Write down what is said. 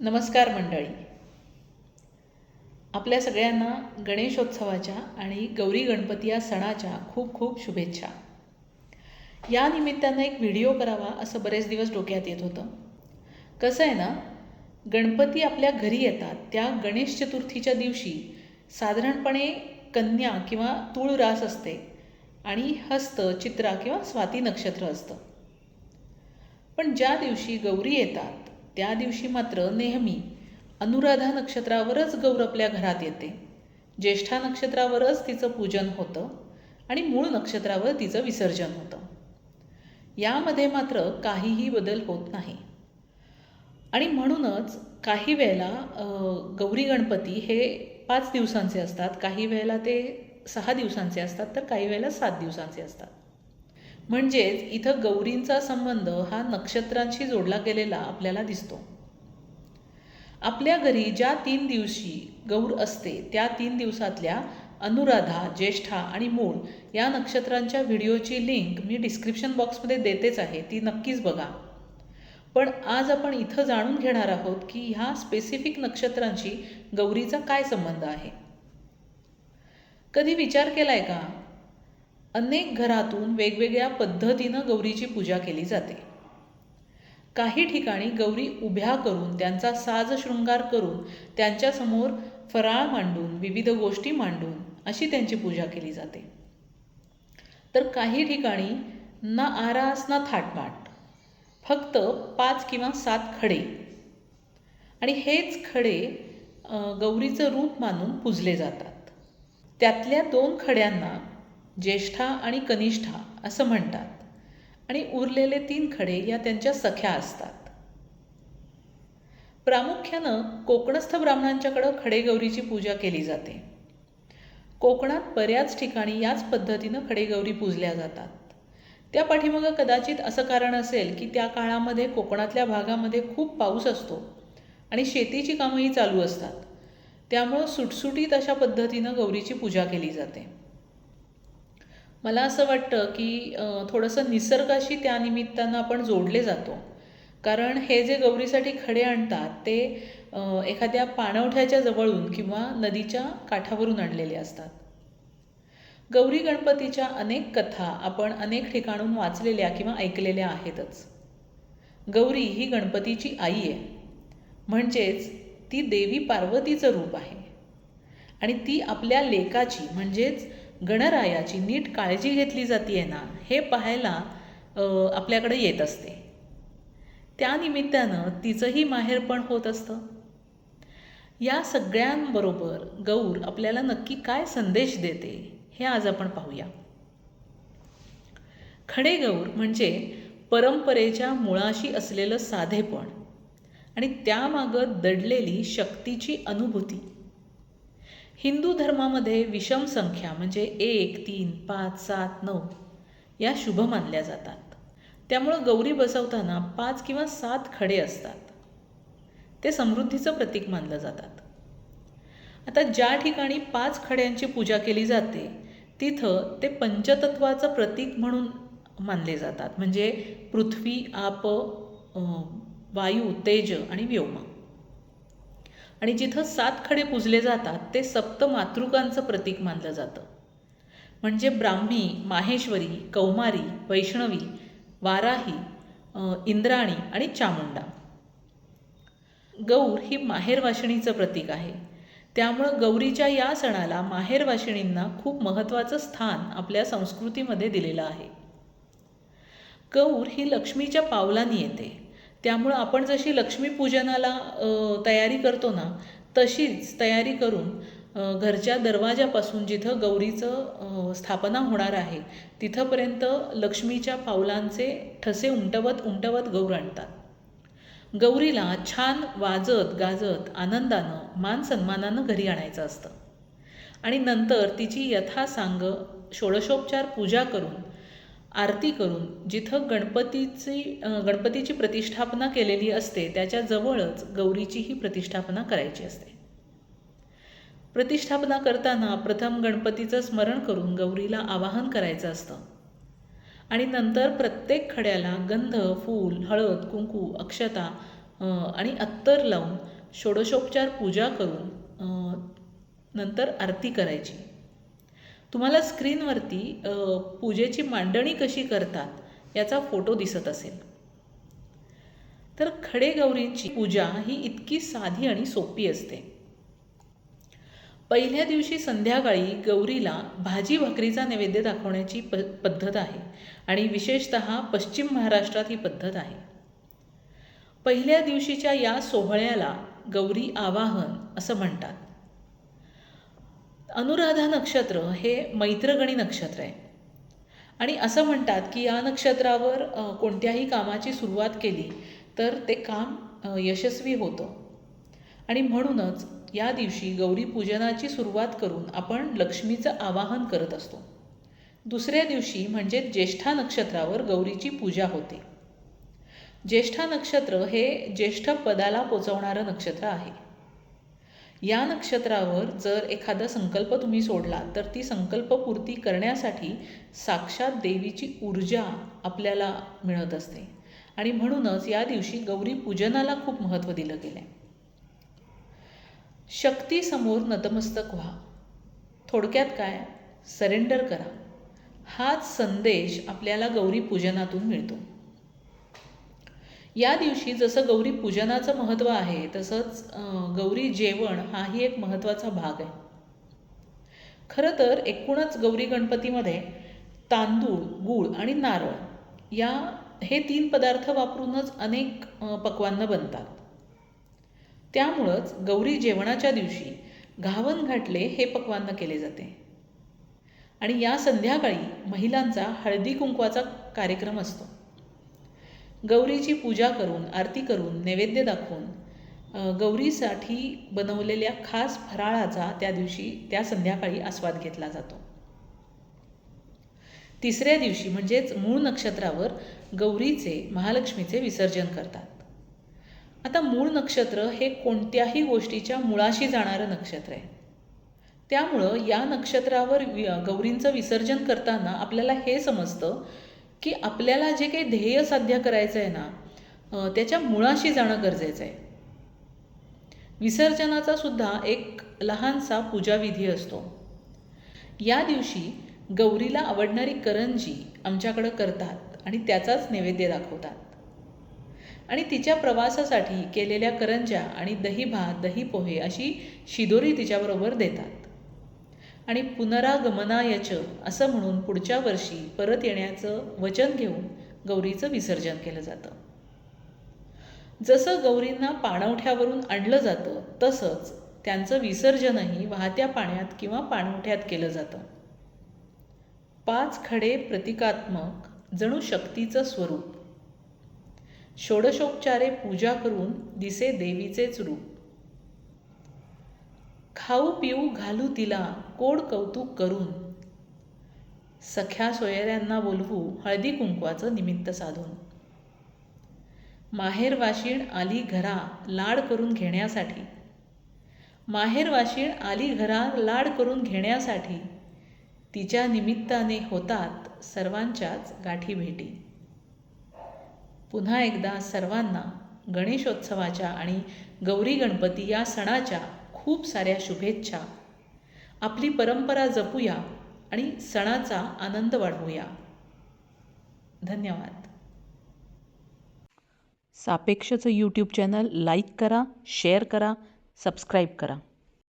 नमस्कार मंडळी. आपल्या सगळ्यांना गणेशोत्सवाच्या आणि गौरी गणपती या सणाच्या खूप खूप शुभेच्छा. या निमित्तानं एक व्हिडिओ करावा असं बरेच दिवस डोक्यात येत होतं. कसं आहे ना गणपती आपल्या घरी येतात त्या गणेश चतुर्थीच्या दिवशी साधारणपणे कन्या किंवा तूळ रास असते आणि हस्त चित्रा किंवा स्वाती नक्षत्र असतं. पण ज्या दिवशी गौरी येतात त्या दिवशी मात्र नेहमी अनुराधा नक्षत्रावरच गौर आपल्या घरात येते. ज्येष्ठा नक्षत्रावरच तिचं पूजन होतं आणि मूळ नक्षत्रावर तिचं विसर्जन होतं. यामध्ये मात्र काहीही बदल होत नाही. आणि म्हणूनच काही वेळेला गौरी गणपती हे पाच दिवसांचे असतात. काही वेळेला ते सहा दिवसांचे असतात तर काही वेळेला सात दिवसांचे असतात. म्हणजेच इथं गौरींचा संबंध हा नक्षत्रांशी जोडला गेलेला आपल्याला दिसतो. आपल्या घरी ज्या तीन दिवशी गौर असते त्या तीन दिवसातल्या अनुराधा ज्येष्ठा आणि मूळ या नक्षत्रांच्या व्हिडिओची लिंक मी डिस्क्रिप्शन बॉक्समध्ये देतेच आहे ती नक्कीच बघा. पण आज आपण इथं जाणून घेणार आहोत की ह्या स्पेसिफिक नक्षत्रांशी गौरीचा काय संबंध आहे. कधी विचार केलाय का? अनेक घरातून वेगवेगळ्या पद्धतीनं गौरीची पूजा केली जाते. काही ठिकाणी गौरी उभ्या करून त्यांचा साज शृंगार करून त्यांच्यासमोर फराळ मांडून विविध गोष्टी मांडून अशी त्यांची पूजा केली जाते. तर काही ठिकाणी ना आरास ना थाटमाट फक्त पाच किंवा सात खडे. आणि हेच खडे गौरीचं रूप मानून पूजले जातात. त्यातल्या दोन खड्यांना ज्येष्ठा आणि कनिष्ठा असं म्हणतात. आणि उरलेले तीन खडे या त्यांच्या सख्या असतात. प्रामुख्यानं कोकणस्थ ब्राह्मणांच्याकडं खडेगौरीची पूजा केली जाते. कोकणात बऱ्याच ठिकाणी याच पद्धतीनं खडेगौरी पूजल्या जातात. त्या पाठीमागं कदाचित असं कारण असेल की त्या काळामध्ये कोकणातल्या भागामध्ये खूप पाऊस असतो आणि शेतीची कामंही चालू असतात. त्यामुळं सुटसुटीत अशा पद्धतीनं गौरीची पूजा केली जाते. मला असं वाटतं की थोडंसं निसर्गाशी त्यानिमित्तानं आपण जोडले जातो. कारण हे जे गौरीसाठी खडे आणतात ते एखाद्या पाणवठ्याच्या जवळून किंवा नदीच्या काठावरून आणलेले असतात. गौरी गणपतीच्या अनेक कथा आपण अनेक ठिकाणून वाचलेल्या किंवा ऐकलेल्या आहेतच. गौरी ही गणपतीची आई आहे. म्हणजेच ती देवी पार्वतीचं रूप आहे. आणि ती आपल्या लेकाची म्हणजेच गणरायाची नीट काळजी घेतली जाते ना हे पाहायला आपल्याकडे येत असते. त्यानिमित्तानं तिचंही माहेरपण होत असतं. या सगळ्यांबरोबर गौर आपल्याला नक्की काय संदेश देते हे आज आपण पाहूया. खडेगौर म्हणजे परंपरेच्या मुळाशी असलेलं साधेपण आणि त्यामागं दडलेली शक्तीची अनुभूती. हिंदू धर्मामध्ये विषम संख्या म्हणजे एक तीन पाच सात नऊ या शुभ मानल्या जातात. त्यामुळं गौरी बसवताना पाच किंवा सात खडे असतात. ते समृद्धीचं प्रतीक मानलं जातात. आता ज्या ठिकाणी पाच खड्यांची पूजा केली जाते तिथं ते पंचतत्वाचं प्रतीक म्हणून मानले जातात. म्हणजे पृथ्वी आप वायू तेज आणि व्योम. आणि जिथं सात खडे पूजले जातात ते सप्त मातृकांचं प्रतीक मानलं जातं. म्हणजे ब्राह्मी माहेश्वरी कौमारी वैष्णवी वाराही इंद्राणी आणि चामुंडा. गौर ही माहेरवाशिणीचं प्रतीक आहे. त्यामुळं गौरीच्या या सणाला माहेरवाशिणींना खूप महत्त्वाचं स्थान आपल्या संस्कृतीमध्ये दिलेलं आहे. गौर ही लक्ष्मीच्या पावलांनी येते. त्यामुळं आपण जशी लक्ष्मीपूजनाला तयारी करतो ना तशीच तयारी करून घरच्या दरवाजापासून जिथं गौरीचं स्थापना होणार आहे तिथंपर्यंत लक्ष्मीच्या पावलांचे ठसे उमटवत उमटवत गौर आणतात. गौरीला छान वाजत गाजत आनंदानं मान सन्मानानं घरी आणायचं असतं. आणि नंतर तिची यथासांग षोडशोपचार पूजा करून आरती करून जिथं गणपतीची गणपतीची प्रतिष्ठापना केलेली असते त्याच्या जवळच गौरीचीही प्रतिष्ठापना करायची असते. प्रतिष्ठापना करताना प्रथम गणपतीचं स्मरण करून गौरीला आवाहन करायचं असतं. आणि नंतर प्रत्येक खड्याला गंध फूल हळद कुंकू अक्षता आणि अत्तर लावून षोडशोपचार पूजा करून नंतर आरती करायची. तुम्हाला स्क्रीनवरती पूजेची मांडणी कशी करतात याचा फोटो दिसत असेल. तर खडेगौरींची पूजा ही इतकी साधी आणि सोपी असते. पहिल्या दिवशी संध्याकाळी गौरीला भाजी भाकरीचा नैवेद्य दाखवण्याची प पद्धत आहे आणि विशेषत पश्चिम महाराष्ट्रात ही पद्धत आहे. पहिल्या दिवशीच्या या सोहळ्याला गौरी आवाहन असं म्हणतात. अनुराधा नक्षत्र हे मैत्रगणी नक्षत्र आहे. आणि असं म्हणतात की या नक्षत्रावर कोणत्याही कामाची सुरुवात केली तर ते काम यशस्वी होतं. आणि म्हणूनच या दिवशी गौरी पूजनाची सुरुवात करून आपण लक्ष्मीचं आवाहन करत असतो. दुसऱ्या दिवशी म्हणजे ज्येष्ठा नक्षत्रावर गौरीची पूजा होते. ज्येष्ठा नक्षत्र हे ज्येष्ठ पदाला पोचवणारं नक्षत्र आहे. या नक्षत्रावर जर एखादा संकल्प तुम्ही सोडला तर ती संकल्पपूर्ती करण्यासाठी साक्षात देवीची ऊर्जा आपल्याला मिळत असते. आणि म्हणूनच या दिवशी गौरी पूजनाला खूप महत्त्व दिलं गेलं आहे शक्तीसमोर नतमस्तक व्हा. थोडक्यात काय? सरेंडर करा. हाच संदेश आपल्याला गौरी पूजनातून मिळतो. या दिवशी जसं गौरी पूजनाचं महत्त्व आहे तसंच गौरी जेवण हाही एक महत्त्वाचा भाग आहे. खरं तर एकूणच गौरी गणपतीमध्ये तांदूळ गूळ आणि नारळ या हे तीन पदार्थ वापरूनच अनेक अं, पक्वान्न बनतात. त्यामुळंच गौरी जेवणाच्या दिवशी घावन घाटले हे पक्वान्न केले जाते. आणि या संध्याकाळी महिलांचा हळदी कुंकवाचा कार्यक्रम असतो. गौरीची पूजा करून आरती करून नैवेद्य दाखवून गौरीसाठी बनवलेल्या खास फराळाचा त्या दिवशी त्या संध्याकाळी आस्वाद घेतला जातो. तिसऱ्या दिवशी म्हणजेच मूळ नक्षत्रावर गौरीचे महालक्ष्मीचे विसर्जन करतात. आता मूळ नक्षत्र हे कोणत्याही गोष्टीच्या मुळाशी जाणारं नक्षत्र आहे. त्यामुळं या नक्षत्रावर गौरींचं विसर्जन करताना आपल्याला हे समजतं की आपल्याला जे काही ध्येय साध्य करायचं आहे ना त्याच्या मुळाशी जाणं गरजेचं आहे. विसर्जनाचा सुद्धा एक लहानसा पूजाविधी असतो. या दिवशी गौरीला आवडणारी करंजी आमच्याकडं करतात आणि त्याचाच नैवेद्य दाखवतात. आणि तिच्या प्रवासासाठी केलेल्या करंज्या आणि दही भात दही पोहे अशी शिदोरी तिच्याबरोबर देतात. आणि पुनरागमनायच असं म्हणून पुढच्या वर्षी परत येण्याचं वचन घेऊन गौरीचं विसर्जन केलं जातं. जसं गौरींना पाणवठ्यावरून आणलं जातं तसंच त्यांचं विसर्जनही वाहत्या पाण्यात किंवा पाणवठ्यात केलं जातं. पाच खडे प्रतिकात्मक जणू शक्तीचं स्वरूप. षोडशोपचारे पूजा करून दिसे देवीचेच रूप. खाऊ पिऊ घालू तिला कोड कौतुक करून. सख्या सोयऱ्यांना बोलवू हळदी कुंकवाचं निमित्त साधून. माहेर वाशीण आली घरा लाड करून घेण्यासाठी. माहेर वाशीण आली घरा लाड करून घेण्यासाठी. तिच्या निमित्ताने होतात सर्वांच्याच गाठी भेटी. पुन्हा एकदा सर्वांना गणेशोत्सवाच्या आणि गौरी गणपती या सणाच्या खूप साऱ्या शुभेच्छा. आपली परंपरा जपूया आणि सणाचा आनंद वाढवूया. धन्यवाद. सापेक्षचं यूट्यूब चॅनल लाईक करा शेअर करा सबस्क्राईब करा.